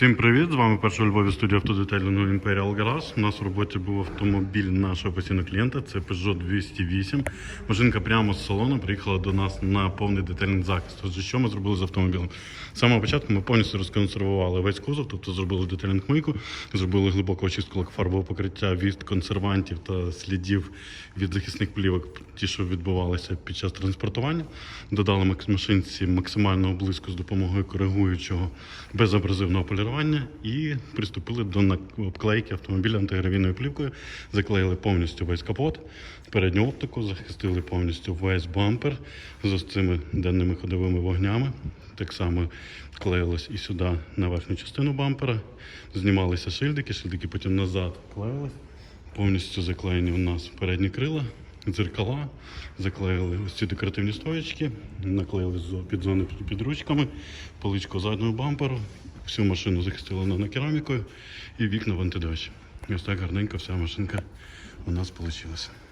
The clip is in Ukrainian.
Всім привіт! З вами перша у Львові студія автодетелінгу Imperial Garage. У нас в роботі був автомобіль нашого постійного клієнта, це Peugeot 208. Машинка прямо з салону приїхала до нас на повний детальний захист. Отже, що ми зробили з автомобілем? З самого початку ми повністю розконсервували весь кузов, тобто зробили деталінг мийку, зробили глибоку очистку лакофарбового покриття від консервантів та слідів від захисних плівок, ті, що відбувалися під час транспортування. Додали машинці максимального блиску з допомогою коригуючого безабразивного полірування і приступили до обклейки автомобіля антигравійною плівкою, заклеїли повністю весь капот, передню оптику, захистили повністю весь бампер з цими денними ходовими вогнями. Так само клеїлось і сюди на верхню частину бампера. Знімалися шильдики, шильдики потім назад клеїлись. Повністю заклеєні у нас передні крила, дзеркала, заклеїли ось ці декоративні стоєчки, наклеїли під зони під ручками, поличку заднього бамперу, всю машину захистили нанокерамікою і вікна в антидощ. І ось так гарненько вся машинка у нас вийшла.